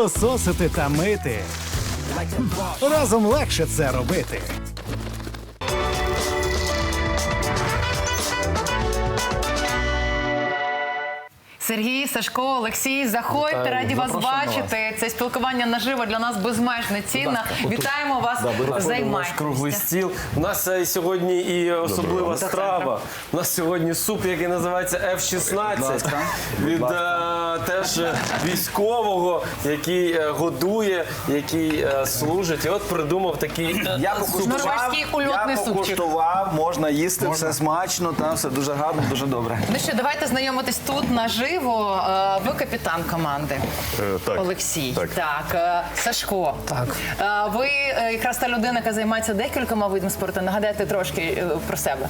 пилососити та мити. Разом легше це робити. Сергій, Сашко, Олексій, заходьте, Вітаю, раді вас запрошуємо бачити. Це спілкування наживо для нас безмежно цінно. Вітаємо вас. Наш Займайтеся. круглий стіл. У нас е, сьогодні і особлива страва. У нас сьогодні суп, який називається F-16 від е, теж військового, який е, годує, який е, служить. І от придумав такий е, Я покуштував, Норвезький ульотний я супчик. покуштував, можна їсти, все смачно, там все дуже гарно, дуже добре. Ну що, давайте знайомитись тут наживо. Е, Ви капітан команди. Е, так. Олексій. Так. е, Сашко. Так. Ви е, якраз та людина, яка займається декількома видами спорту. Нагадайте трошки е, про себе.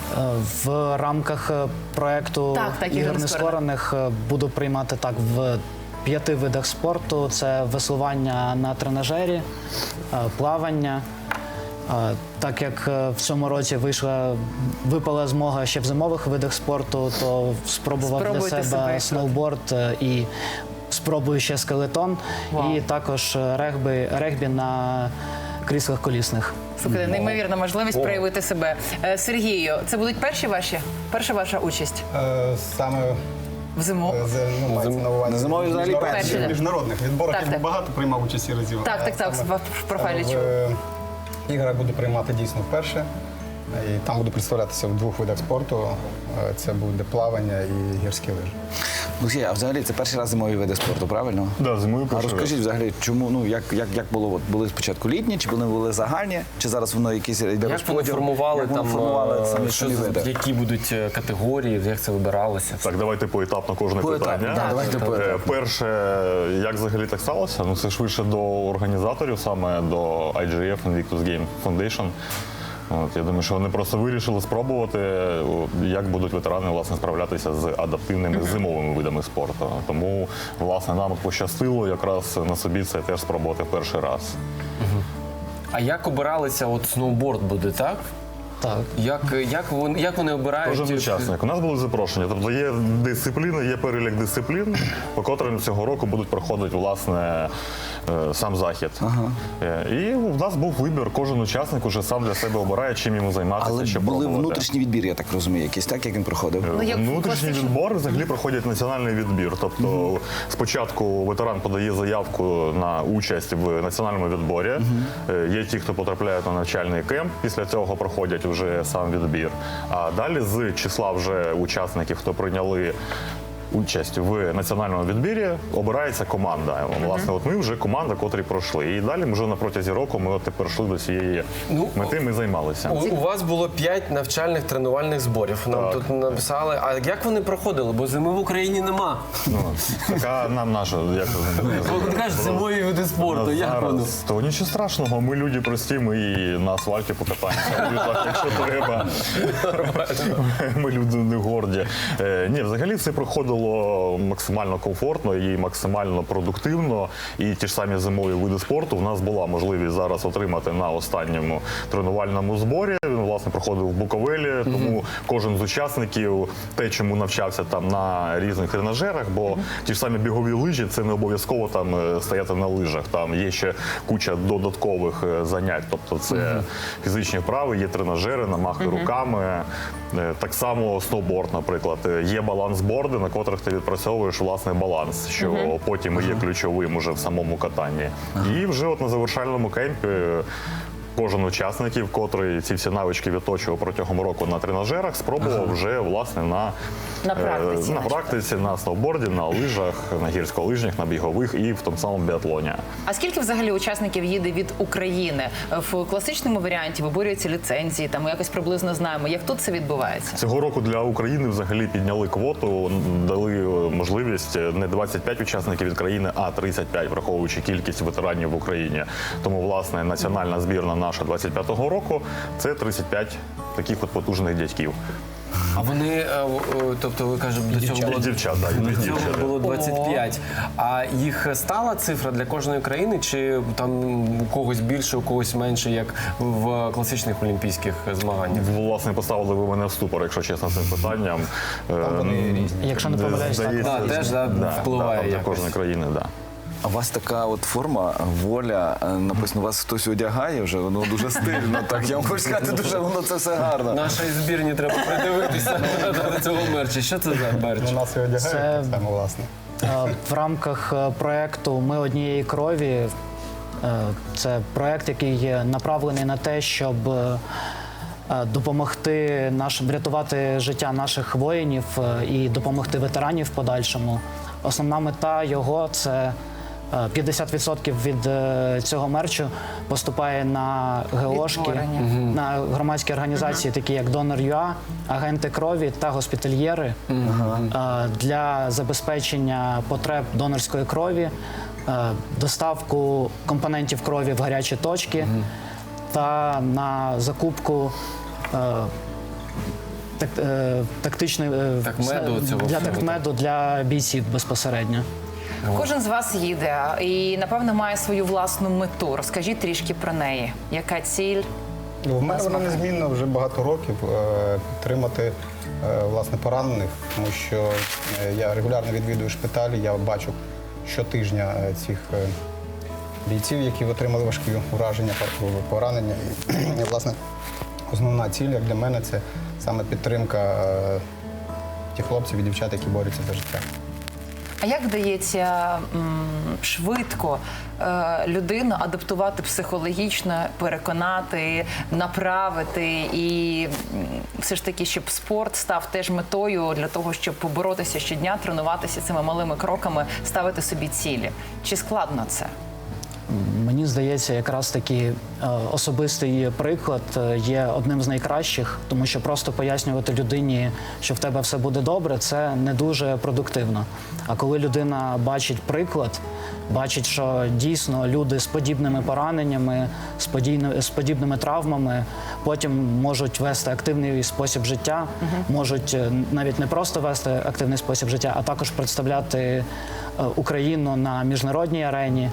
В рамках е, проекту Так, так, ігор ігор нескорених». нескорених е, буду приймати так в п'яти видах спорту: це веслування на тренажері, е, плавання. Е, Так як е, в цьому році вийшла випала змога ще в зимових видах спорту, то спробував Спробуйте для себе, себе сноуборд і спробую ще скелетон, Вау. і також е, регбі, на кріслах колісних. Слухайте, неймовірна можливість проявити себе. Сергію, це будуть перші ваші? Перша ваша участь Саме в зиму? е, з- ну, мається на увазі На взагалі міжнародних- перші. міжнародних відборах Так, я так. багато приймав участі разів. Так, так, так, саме, в профайлі е, чув. В іграх буду приймати дійсно вперше. І там буду представлятися в двох видах спорту. Е, Це буде плавання і гірські лижі. Олексій, а взагалі це перший раз зимові види спорту, правильно? Да, зимою А перший розкажіть взагалі, чому ну як, як, як було? От були спочатку літні, чи вони були загальні, чи зараз воно якісь йде Як вони розподіл? формували як вони там, формували е, самі, що самі види? які будуть е, категорії, як це вибиралося? Так, давайте поетапно кожне Поетапно, питання. да, давайте Е, поетапно. Перше, як взагалі так сталося? Ну це швидше до організаторів, саме до IGF Invictus Game Foundation. От, я думаю, що вони просто вирішили спробувати, як будуть ветерани власне справлятися з адаптивними зимовими видами спорту. Тому власне нам пощастило якраз на собі це теж спробувати перший раз. А як обиралися, от сноуборд буде, так? Так. Як, як, вони, як вони обирають? Кожен учасник. У нас були запрошення. Тобто є дисципліни, є перелік дисциплін, по котрим цього року будуть проходити власне сам захід. Е, І в нас був вибір. Кожен учасник уже сам для себе обирає, чим йому займатися. Але що були пробувати. внутрішні відбір, я так розумію, якісь, так, як він проходив? Ну, як Внутрішній відбор взагалі проходять національний відбір. Тобто спочатку ветеран подає заявку на участь в національному відборі. Е, Є ті, хто потрапляють на навчальний кемп, після цього проходять вже сам відбір. А далі з числа вже учасників, хто прийняли. Участь в національному відбірі обирається команда. Власне, от ми вже команда, котрі пройшли. І далі вже на протязі року ми от тепер йшли до цієї Ну, мети. Ми займалися. У, у вас було 5 навчальних тренувальних зборів. Нам Так. тут написали. А як вони проходили? Бо зими в Україні нема. Ну, така нам наша, як Ти кажеш, зимові види спорту. Ну, Як зараз, воно? То нічого страшного, ми люди прості, ми і на асфальті покатаємося, якщо треба. Ми люди не горді. Е, ні, взагалі все проходило максимально комфортно і максимально продуктивно. І ті ж самі зимові види спорту в нас була можливість зараз отримати на останньому тренувальному зборі. Власне проходив в Буковелі, тому кожен з учасників те, чому навчався там на різних тренажерах, бо ті ж самі бігові лижі, це не обов'язково там е, стояти на лижах. Там є ще куча додаткових е, занять. Тобто це фізичні вправи, є тренажери, намахи руками. Е, Так само сноуборд, наприклад, є балансборди, на котрих ти відпрацьовуєш власне баланс, що потім і є ключовим уже в самому катанні. І вже от на завершальному кемпі. Кожен учасників, котрий ці всі навички відточував протягом року на тренажерах, спробував вже власне на, На практиці, е, на практиці, на сноуборді, на лижах, на гірськолижнях, на бігових і в тому самому біатлоні. А скільки взагалі учасників їде від України? В класичному варіанті виборюються ліцензії, там ми якось приблизно знаємо, як тут це відбувається. Цього року для України взагалі підняли квоту, дали е, можливість е, не 25 учасників від країни, а 35, враховуючи кількість ветеранів в Україні. Тому власне національна збірна наша 25-го року це 35 таких от потужних дядьків. А вони, е, е, тобто, ви кажете, до цього І було дівчат, да, і до цього дівчат. було 25. А їх стала цифра для кожної країни, чи там у когось більше, у когось менше, як в класичних олімпійських змаганнях? Власне, поставили ви мене в ступор, якщо чесно, цим питанням. Е, вони різні. Якщо не помиляюсь, так. Да, теж, да, впливає там для кожної країни, так. Да. А у вас така от форма, воля, е, написано, вас хтось одягає вже, воно дуже стильно. Так, я вам хочу сказати, дуже воно це все гарно. Нашій збірні треба придивитися до цього мерча. Що це за мерч? Ну, нас і одягають Це- так само, власне. Е, В рамках е, проекту Ми однієї крові. е, Це проект, який є направлений на те, щоб е, е, допомогти наш, врятувати життя наших воїнів е, і допомогти ветеранів в подальшому. Основна мета його це 50% від е, цього мерчу поступає на ГОшки, на громадські організації, такі як Донор.ua, агенти крові та госпітальєри е, для забезпечення потреб донорської крові, е, доставку компонентів крові в гарячі точки та на закупку. е, Так, е, тактичної е, Такмеду с- цього для такмеду для бійців безпосередньо. Кожен з вас їде і напевно має свою власну мету. Розкажіть трішки про неї. Яка ціль? Ну, В мене вона незмінна вже багато років е, підтримати е, власне поранених, тому що е, я регулярно відвідую шпиталі, я бачу щотижня цих бійців, які отримали важкі ураження, пор- поранення. І, власне, основна ціль як для мене це саме підтримка тих хлопців і дівчат, які борються за життя. А як вдається швидко е, людину адаптувати психологічно, переконати, направити і все ж таки, щоб спорт став теж метою для того, щоб поборотися щодня, тренуватися цими малими кроками, ставити собі цілі? Чи складно це? Мені здається, якраз таки е, особистий приклад е, є одним з найкращих, тому що просто пояснювати людині, що в тебе все буде добре, це не дуже продуктивно. А коли людина бачить приклад, бачить, що дійсно люди з подібними пораненнями, з, подійно- з подібними травмами потім можуть вести активний спосіб життя, можуть е, навіть не просто вести активний спосіб життя, а також представляти Україну на міжнародній арені.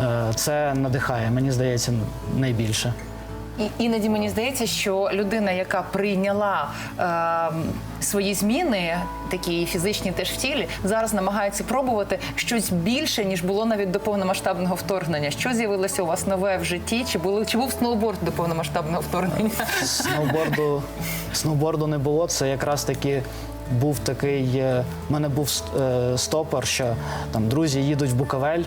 Е, Це надихає, мені здається, найбільше. І іноді мені здається, що людина, яка прийняла е, свої зміни, такі фізичні теж в тілі, зараз намагається пробувати щось більше, ніж було навіть до повномасштабного вторгнення. Що з'явилося у вас нове в житті? Чи було чи був сноуборд до повномасштабного вторгнення? Сноуборду, сноуборду не було. Це якраз таки був такий. е, в мене був е, стопор, що там друзі їдуть в Буковель.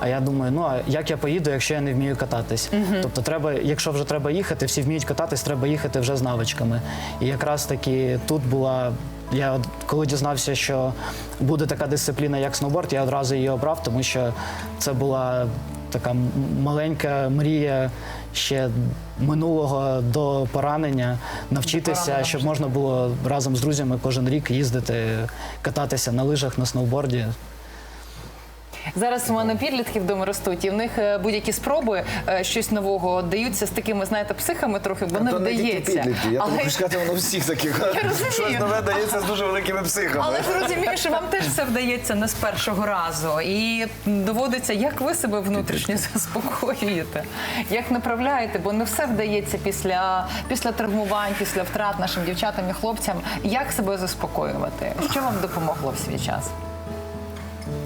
А я думаю, ну а як я поїду, якщо я не вмію кататись? Тобто, треба, якщо вже треба їхати, всі вміють кататись, треба їхати вже з навичками. І якраз таки тут була. Я от коли дізнався, що буде така дисципліна, як сноуборд, я одразу її обрав, тому що це була така маленька мрія ще минулого до поранення навчитися, поранення, щоб можна було разом з друзями кожен рік їздити, кататися на лижах, на сноуборді. Зараз у мене підлітки вдома ростуть, і в них е, будь-які спроби е, щось нового даються з такими, знаєте, психами трохи, бо не вдається. я Але- тому хочу воно всіх таких. Щось нове дається з дуже великими психами. Але ж розумію, що вам теж все вдається не з першого разу. І доводиться, як ви себе внутрішньо заспокоюєте, як направляєте, бо не все вдається після, після травмувань, після втрат нашим дівчатам і хлопцям. Як себе заспокоювати? Що вам допомогло в свій час?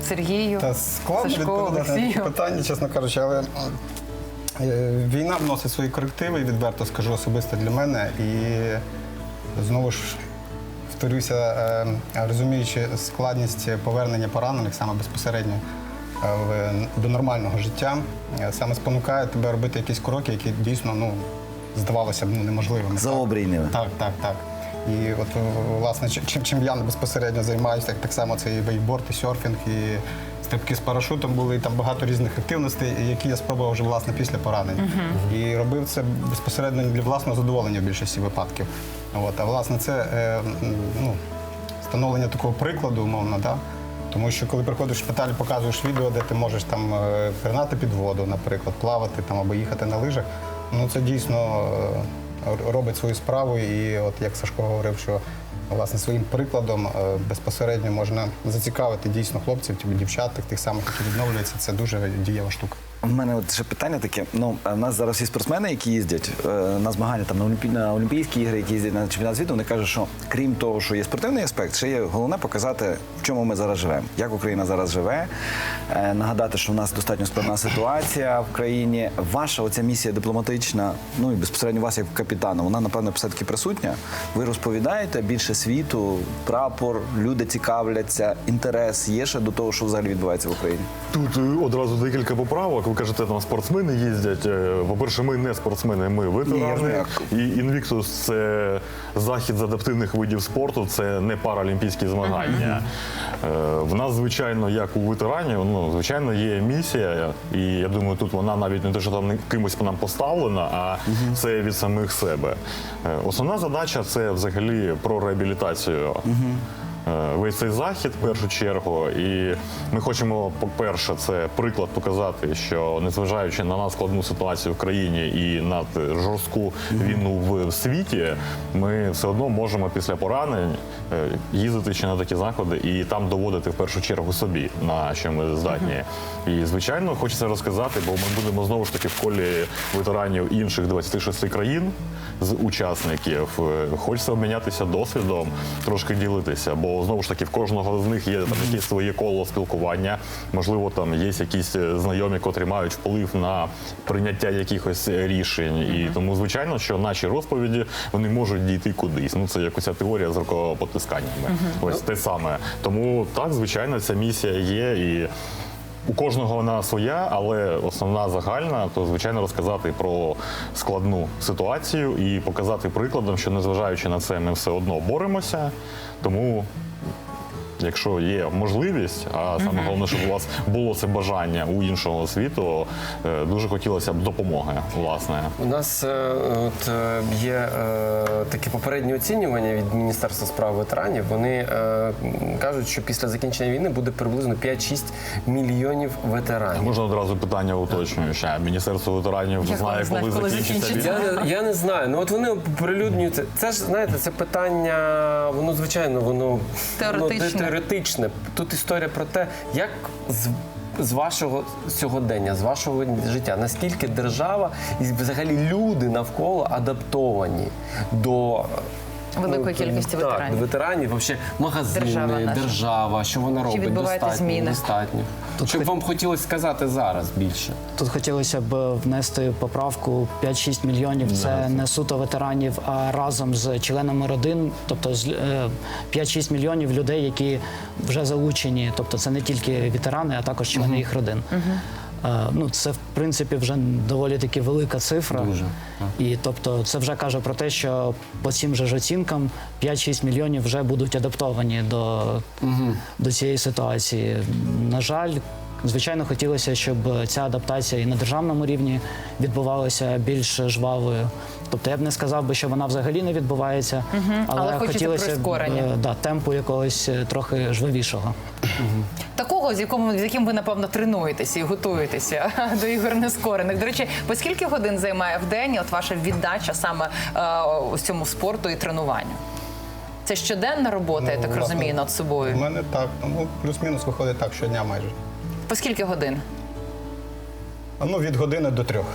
Сергію, Та складно Сашко, відповідати на такі Олексію. питання, чесно кажучи, але е, війна вносить свої корективи, відверто скажу особисто для мене. І знову ж повторюся, е, розуміючи складність повернення поранених саме безпосередньо е, в- до нормального життя, е, саме спонукає тебе робити якісь кроки, які дійсно ну, здавалося б ну, неможливими. Заобрійними. Так, так, так. І от власне чим, чим я безпосередньо займаюся, так, так само це і вейкборд, і серфінг, і стрибки з парашутом були, і там багато різних активностей, які я спробував вже власне після поранення. І робив це безпосередньо для власного задоволення в більшості випадків. От, а власне це е, ну, становлення такого прикладу, умовно, да? Тому що коли приходиш в шпиталь, показуєш відео, де ти можеш там е, пірнати під воду, наприклад, плавати там або їхати на лижах, ну це дійсно е, робить свою справу. І от як Сашко говорив, що власне своїм прикладом е, безпосередньо можна зацікавити дійсно хлопців, дівчат, тих самих, які відновлюються. Це дуже дієва штука. У мене от ще питання таке. Ну, у нас зараз є спортсмени, які їздять е, на змагання там на, Олімпі... на Олімпійські ігри, які їздять на чемпіонат світу. Вони кажуть, що крім того, що є спортивний аспект, ще є головне показати, в чому ми зараз живемо, як Україна зараз живе. Е, нагадати, що в нас достатньо складна ситуація в країні. Ваша оця місія дипломатична, ну і безпосередньо вас як капітана, вона напевно все таки присутня. Ви розповідаєте більше світу, прапор, люди цікавляться, інтерес є ще до того, що взагалі відбувається в Україні. Тут е, одразу декілька поправок. Ви кажете, там спортсмени їздять. Е, По-перше, ми не спортсмени, ми ветерани. І Invictus – це захід з адаптивних видів спорту, це не паралімпійські змагання. Е, В нас, звичайно, як у ветеранів, ну, звичайно, є місія, і я думаю, тут вона навіть не те, що там кимось нам поставлена, а це від самих себе. Е, Основна задача це взагалі про реабілітацію. Е, весь цей захід в першу чергу. І ми хочемо, по-перше, це приклад показати, що незважаючи на надскладну ситуацію в країні і на жорстку війну в світі, ми все одно можемо після поранень е, їздити ще на такі заходи і там доводити в першу чергу собі, на що ми здатні. І звичайно, хочеться розказати, бо ми будемо знову ж таки в колі ветеранів інших 26 країн з учасників. Е, Хочеться обмінятися досвідом, трошки ділитися, бо знову ж таки в кожного з них є там якесь своє коло спілкування. Можливо, там є якісь е, знайомі, котрі мають вплив на прийняття якихось рішень. І тому, звичайно, що наші розповіді вони можуть дійти кудись. Ну це якось теорія з рукопотисканнями. Ось те саме. Тому так, звичайно, ця місія є і. У кожного вона своя, але основна загальна, то звичайно розказати про складну ситуацію і показати прикладом, що незважаючи на це, ми все одно боремося. Тому, якщо є можливість, а саме головне, щоб у вас було це бажання у іншого світу, е, дуже хотілося б допомоги, власне. У нас е, от е, є е, таке попереднє оцінювання від Міністерства справ ветеранів. Вони е, кажуть, що після закінчення війни буде приблизно 5-6 мільйонів ветеранів. Можна одразу питання уточнююче. Міністерство ветеранів Як знає, вони знають, коли, коли закінчиться закінчиться? війна. Я не, я не знаю. Ну от вони прилюднюють це. Це ж знаєте, це питання, воно звичайно, воно теоретичне. Тут історія про те, як з. З вашого сьогодення, з вашого життя, наскільки держава і взагалі люди навколо адаптовані до Великої кількості так, ветеранів. ветеранів, вообще магазини, Держава держава, наша. що вона робить, відбуваються достатньо, зміни? достатньо. Тут Що б хоч- вам хотілося сказати зараз більше? Тут хотілося б внести поправку 5-6 мільйонів. Це не суто ветеранів, а разом з членами родин, тобто з е, 5-6 мільйонів людей, які вже залучені. Тобто це не тільки ветерани, а також члени їх родин. Ну, це в принципі вже доволі таки велика цифра. І тобто це вже каже про те, що по цим же ж оцінкам 5-6 мільйонів вже будуть адаптовані до, до цієї ситуації. На жаль, звичайно, хотілося, щоб ця адаптація і на державному рівні відбувалася більш жвавою. Тобто я б не сказав би, що вона взагалі не відбувається, але, але хочеться хотілося б прискорення. е, да, темпу якогось е, трохи жвавішого. Такого, з якому з яким ви напевно тренуєтеся і готуєтеся до ігор нескорених. До речі, по скільки годин займає в день от ваша віддача саме е, ось цьому спорту і тренуванню? Це щоденна робота, я так власне, розумію, над У мене так, ну плюс-мінус виходить так щодня майже. По скільки годин? Ну, від години до трьох.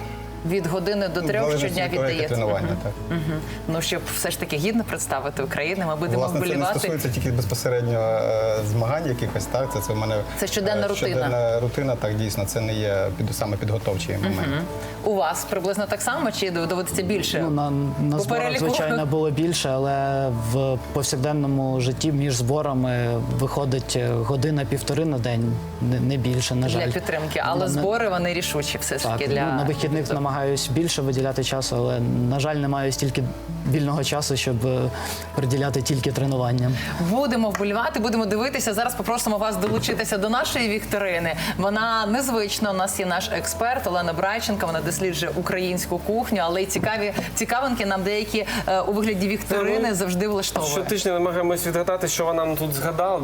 Від години до трьох залежить щодня від того, яке віддається. тренування. Так. Мгм. Ну щоб все ж таки гідно представити Україну, ми будемо Власне, це не вболівати. стосується тільки безпосередньо е, змагань якихось, так? Це, це в мене Це щоденна е, рутина. Щоденна рутина, так дійсно, це не є під саме підготовчий момент. У вас приблизно так само чи доводиться більше? Ну, на, на зборах, переліку? звичайно, було більше, але в повсякденному житті між зборами виходить е, година-півтори на день, не, не більше, на жаль. для підтримки, але На- збори вони рішучі все ж Так, таки для ну, на вихідних намагаюсь більше виділяти часу, але на жаль, не маю стільки вільного часу, щоб е, приділяти тільки тренуванням. Будемо вболівати, будемо дивитися. Зараз попросимо вас долучитися до нашої вікторини. Вона незвична. У нас є наш експерт Олена Брайченко. Вона досліджує українську кухню, але й цікаві цікавинки нам деякі е, у вигляді вікторини завжди влаштовує. Щотижня намагаємось відгадати, що вона нам тут згадала,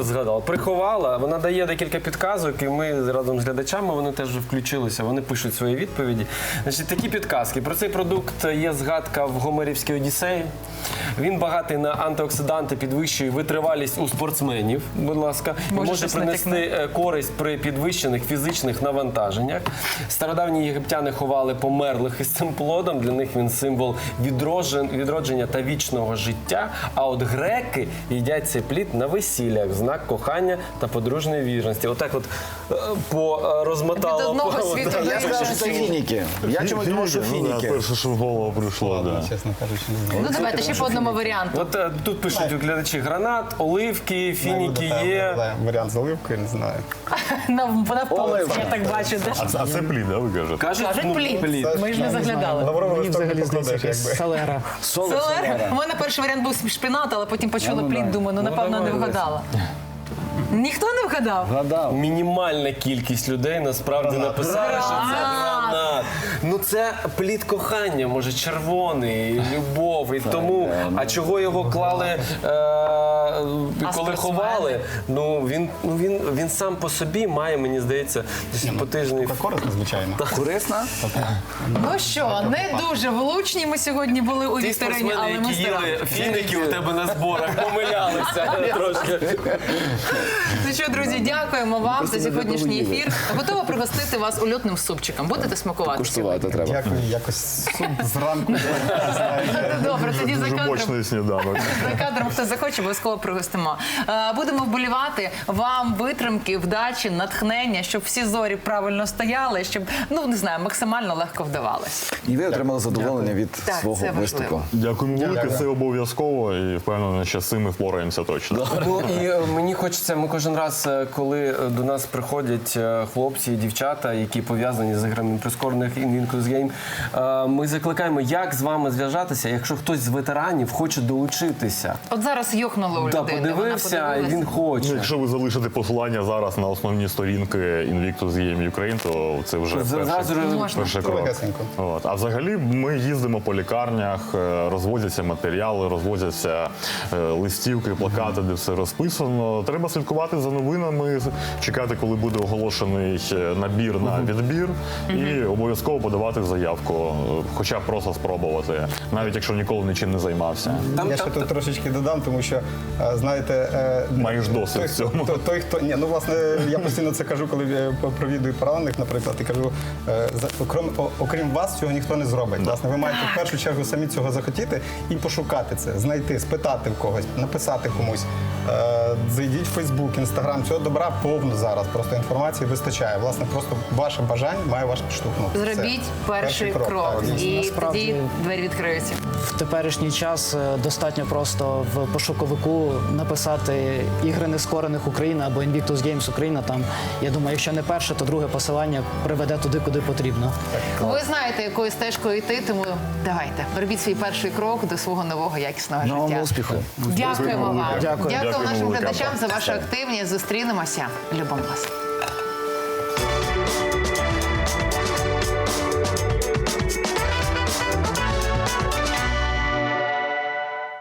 згадала, приховала. Вона дає декілька підказок, і ми разом з глядачами вони теж включилися. Вони пишуть свої відповіді. Значить, такі підказки. Про цей продукт є згадка в Гомерівській Одіссеї. Він багатий на антиоксиданти, підвищує витривалість у спортсменів, будь ласка, Може, може принести натякне? е, користь при підвищених фізичних навантаженнях. Стародавні єгиптяни ховали померлих із цим плодом. Для них він символ відродження та вічного життя. А от греки їдять цей плід на весіллях, знак кохання та подружньої вірності. Отак, от е, по е, розмотало Від одного світу Я скажу, це фініки. Я чомусь думав, що Ну, да, фініки. Перше, що в голову прийшло, да. Чесно кажучи, не знаю. Ну давайте ще по одному варіанту. От е, тут пишуть глядачі гранат, оливки, фініки є. Варіант з оливкою, не знаю. На, на полиці, я так бачу. да. А, це- а це плід, да, ви кажете? Кажуть, Кажуть ну, плід. Ми ж не заглядали. Лавровий Мені листок не взагалі здається покладеш, якась якби. селера. Соло. У мене перший варіант був шпинат, але потім почула плід, думаю, ну напевно не вгадала. Ніхто не вгадав? Гадав. Мінімальна кількість людей насправді написали, що це гранат. Ну це плід кохання, може, червоний, любов. І тому, а чого його клали, е, коли ховали? Ну він, ну він, він сам по собі має, мені здається, десь потижний. Це корисно, звичайно. Корисна? Ну що, не дуже влучні ми сьогодні були у вікторині, але ми які їли фіники у тебе на зборах, помилялися трошки. Ну що, друзі, дякуємо вам за сьогоднішній ефір. Готова пригостити вас ульотним супчиком. Будете смакувати? Куштувати треба. Дякую, якось суп зранку. Добре, тоді за кадром. сніданок. За кадром хто захоче, обов'язково пригостимо. Е, Будемо вболівати вам витримки, вдачі, натхнення, щоб всі зорі правильно стояли, щоб ну не знаю, максимально легко вдавалось. І ви отримали задоволення від Так, свого важливо. виступу. Дякуємо велике, це обов'язково і впевнений, що з цим ми впораємося точно. Ну і е, мені хочеться, ми кожен раз, е, коли е, до нас приходять е, хлопці і дівчата, які пов'язані з іграми прискорених Invictus Game, е, ми закликаємо, як з вами зв'яжатися, якщо хтось з ветеранів хоче долучитися. От зараз йохнуло у людини. подивився, вона і він Ну, хоче. Якщо ви залишите посилання зараз на основні сторінки Invictus Game Ukraine, то це вже перший, перший крок. От. А взагалі ми їздимо по лікарнях, е, розвозяться матеріали, розвозяться е, листівки, плакати, де все розписано. Треба слідкувати за новинами, чекати, коли буде оголошений набір на відбір, і обов'язково подавати заявку, хоча б просто спробувати, навіть якщо ніколи нічим не займався. Я ще тут трошечки додам, тому що е, знаєте, е, Маєш досвід той, в цьому. Той, той, хто ні, ну власне, я постійно це кажу, коли е, провідую поранених, наприклад, і кажу, окрім, окрім вас, цього ніхто не зробить. Власне, ви маєте в першу чергу самі цього захотіти і пошукати це, знайти, спитати в когось, написати комусь. Зайдіть в Фейсбук, Інстаграм. Цього добра повно зараз. Просто інформації вистачає. Власне, просто ваше бажання має вас підштовхнути. Зробіть перший крок, так, і Насправді- тоді двері відкриються. В теперішній час е, достатньо просто в пошуковику написати ігри нескорених Україна або Invictus Games Україна. Там я думаю, якщо не перше, то друге посилання приведе туди, куди потрібно. Ви знаєте, якою стежкою йти, тому давайте робіть свій перший крок до свого нового якісного вам життя. успіху. Дякуємо вам. Дякую. Дякую нашим глядачам за вашу активність. Зустрінемося. Любимо вас.